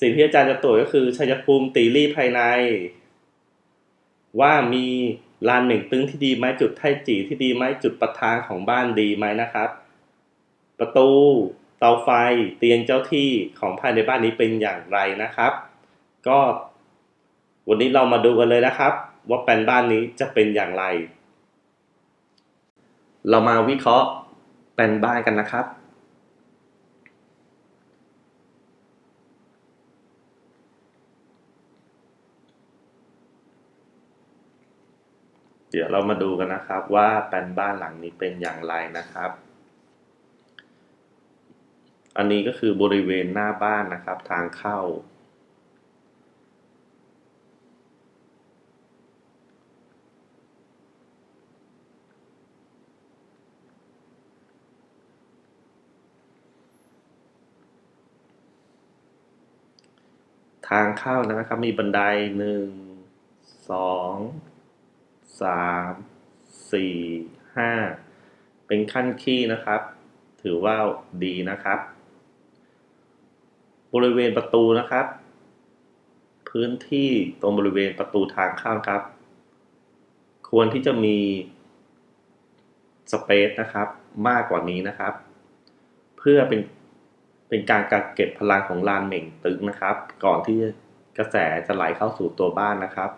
สิ่งที่อาจารย์จะตรวจก็คือชัยภูมิตีรี่ภายใน ว่ามีลานเหน่งตึงที่ดีไหมจุดไทจีที่ดีไหมจุดประทางของบ้านดีไหมนะครับ ประตูเตาไฟเตียงเจ้าที่ของภายในบ้านนี้เป็นอย่างไรนะครับ ก็วันนี้เรามาดูกันเลยนะครับ ว่าแปลนบ้านนี้จะเป็นอย่างไร เรามาวิเคราะห์แปลนบ้านกันนะครับ ดี๋ยวเรามาดูกันนะครับว่าแปลนบ้านหลังนี้เป็นอย่างไรนะครับ อันนี้ก็คือบริเวณหน้าบ้านนะครับทางเข้า ทางเข้านะครับมีบันไดหนึ่งสอง สามสี่3.5เป็นขั้นขี้นะครับ ถือว่าดีนะครับ บริเวณประตูนะครับ พื้นที่ตรงบริเวณประตูทางเข้าครับ ควรที่จะมีสเปซนะครับ มากกว่านี้นะครับ เพื่อเป็นเป็นการกักเก็บพลังของลานเหม่งตึกนะครับ ก่อนที่กระแสจะไหลเข้าสู่ตัวบ้านนะครับ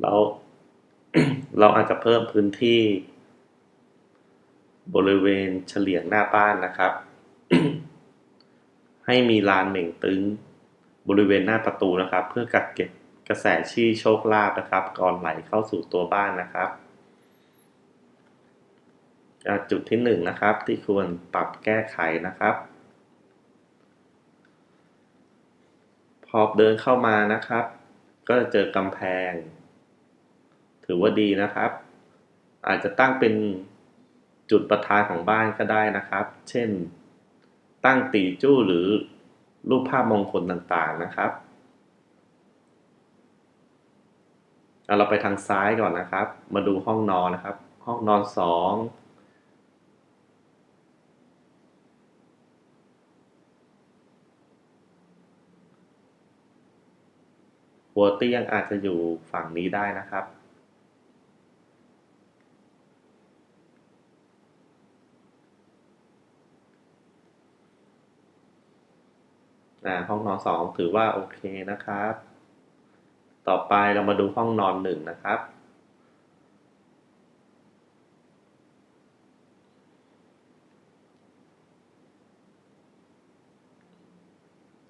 เราเราอาจจะเพิ่มพื้นที่ บริเวณเฉลียงหน้าบ้านนะครับ ให้มีลานเหม่งตึง บริเวณหน้าประตูนะครับ เพื่อกักเก็บกระแสชี้โชคลาภนะครับ ก่อนไหลเข้าสู่ตัวบ้านนะครับ จุดที่หนึ่งนะครับ ที่ควรปรับแก้ไขนะครับ พอเดินเข้ามานะครับ ก็จะเจอกำแพง ถือว่าดีนะครับ อาจจะตั้งเป็นจุดประทานของบ้านก็ได้นะครับ เช่น ตั้งตีจู้หรือรูปภาพมงคลต่างๆนะครับเอาเราไปทางซ้ายก่อนนะครับ มาดูห้องนอนนะครับ ห้องนอนสอง หัวเตียงอาจจะอยู่ฝั่งนี้ได้นะครับ ห้องนอนสองถือว่าโอเคนะครับ ต่อไปเรามาดูห้องนอนหนึ่งนะครับ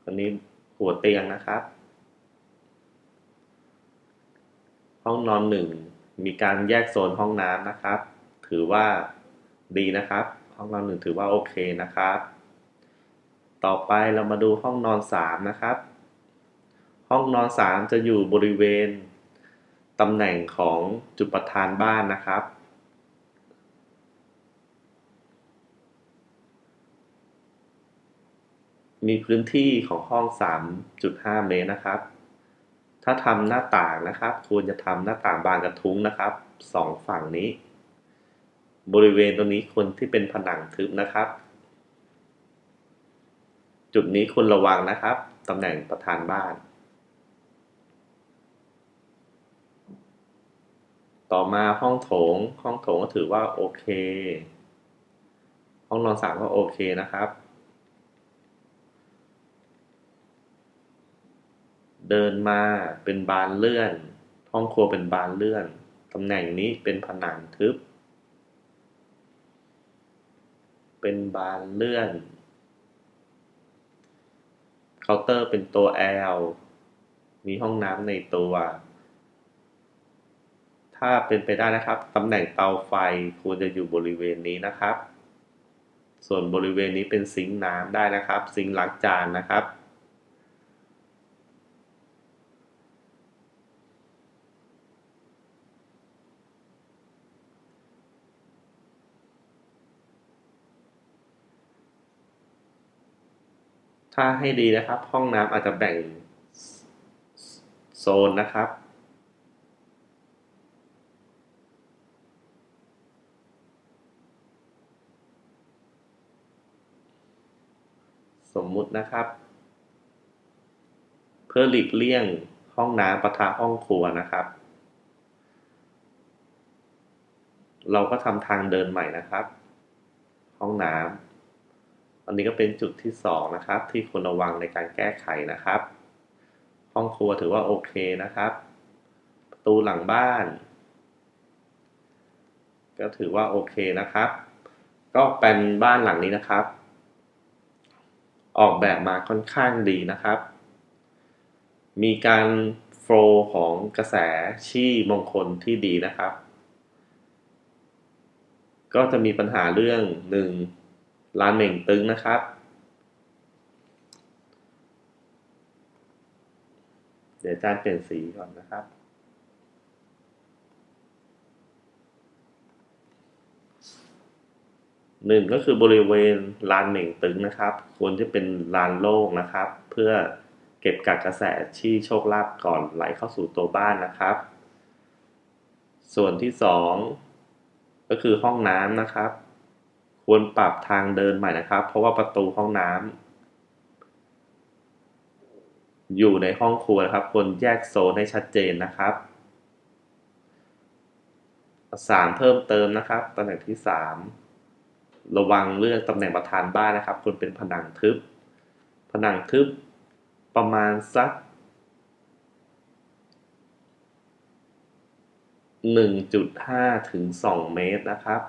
อันนี้หัวเตียงนะครับ ห้องนอนหนึ่งมีการแยกโซนห้องน้ำนะครับ ถือว่าดีนะครับ ห้องนอนหนึ่งถือว่าโอเคนะครับ ต่อไปเรามาดูห้องนอนสามนะครับ ห้องนอนสามจะอยู่บริเวณตำแหน่งของจุดประธานบ้านนะครับ มีพื้นที่ของห้อง 3.5 เมตรนะครับ ถ้าทำหน้าต่างนะครับ ควรจะทำหน้าต่างบานกระทุ้งนะครับสองฝั่งนี้ บริเวณตรงนี้ควรที่เป็นผนังทึบนะครับ จุดนี้ควรระวังนะครับตำแหน่งประธานบ้าน ต่อมาห้องโถงห้องโถงก็ถือว่าโอเค ห้องนอนสามก็โอเคนะครับ เดินมาเป็นบานเลื่อน ห้องครัวเป็นบานเลื่อนตำแหน่งนี้เป็นผนังทึบ เป็นบานเลื่อน เคาน์เตอร์เป็นตัว L มีห้องน้ำในตัว ถ้าเป็นไปได้นะครับ ตำแหน่งเตาไฟควรจะอยู่บริเวณนี้นะครับ ส่วนบริเวณนี้เป็นซิงค์น้ำได้นะครับ ซิงค์ล้างจานนะครับาให้ดีนะครับ ห้องน้ำอาจจะแบ่งโซนนะครับ สมมุตินะครับ เพื่อหลีกเลี่ยงห้องน้ำประทะห้องครัวนะครับ เราก็ทำทางเดินใหม่นะครับ ห้องน้ำ อันนี้ก็เป็นจุดที่สองนะครับ ที่ควรระวังในการแก้ไขนะครับ ห้องครัวถือว่าโอเคนะครับ ประตูหลังบ้าน ก็ถือว่าโอเคนะครับ ก็เป็นบ้านหลังนี้นะครับ ออกแบบมาค่อนข้างดีนะครับ มีการโฟลของกระแสชี่มงคลที่ดีนะครับ ก็จะมีปัญหาเรื่องหนึ่ง ลานเหม่งตึงนะครับ เดี๋ยวอาจารย์เปลี่ยนสีก่อนนะครับ หนึ่งก็คือบริเวณลานเหม่งตึงนะครับ ควรจะเป็นลานโล่งนะครับ เพื่อเก็บกักกระแสที่โชคลาภก่อนไหลเข้าสู่ตัวบ้านนะครับ ส่วนที่สองก็คือห้องน้ำนะครับ ควรปรับทางเดินใหม่นะครับ เพราะว่าประตูห้องน้ำอยู่ในห้องครัวนะครับ ควรแยกโซนให้ชัดเจนนะครับสามเพิ่มเติมนะครับตำแหน่งที่สามระวังเรื่องตำแหน่งประธานบ้านนะครับควรเป็นผนังทึบ ผนังทึบประมาณสัก1.5ถึง2เมตรนะครับ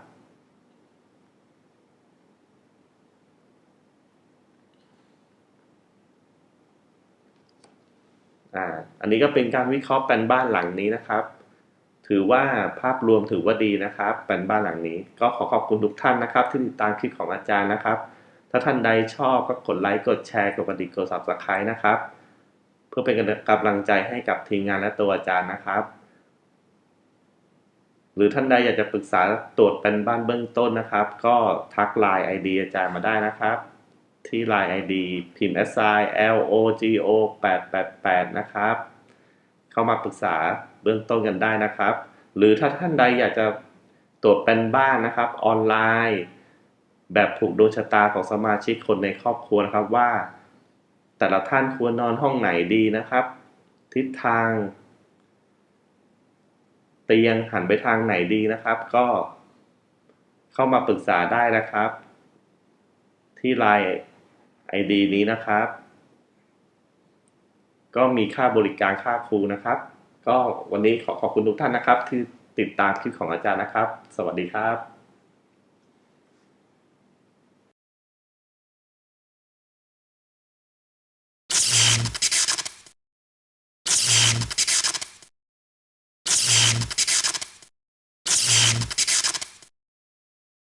อ่าอันนี้ก็เป็นการวิเคราะห์แปลนบ้านหลังนี้นะครับ ถือว่าภาพรวมถือว่าดีนะครับแปลนบ้านหลังนี้ ก็ขอขอบคุณทุกท่านนะครับ ที่ติดตามคลิปของอาจารย์นะครับ ถ้าท่านใดชอบก็กดไลค์กดแชร์กดกระดิ่งกด subscribe นะครับ เพื่อเป็นกำลังใจให้กับทีมงานและตัวอาจารย์นะครับหรือท่านใดอยากจะปรึกษาตรวจเป็นบ้านเบื้องต้นนะครับ ก็ทักไลน์ ID อาจารย์มาได้นะครับ ที่ไลน์ ID พิมพ์ SI LOGO 888นะครับ เข้ามาปรึกษาเบื้องต้นกันได้นะครับ หรือถ้าท่านใดอยากจะตรวจเป็นบ้านนะครับ ออนไลน์ แบบผูกดวงชะตาของสมาชิกคนในครอบครัวนะครับว่า แต่ละท่านควรนอนห้องไหนดีนะครับ ทิศทาง เตียงหันไปทางไหนดีนะครับ ก็เข้ามาปรึกษาได้นะครับ ที่ไลน์ ID นี้นะครับ ก็มีค่าบริการค่าครูนะครับ ก็วันนี้ขอขอบคุณทุกท่านนะครับ ที่ติดตามคลิปของอาจารย์นะครับ สวัสดีครับ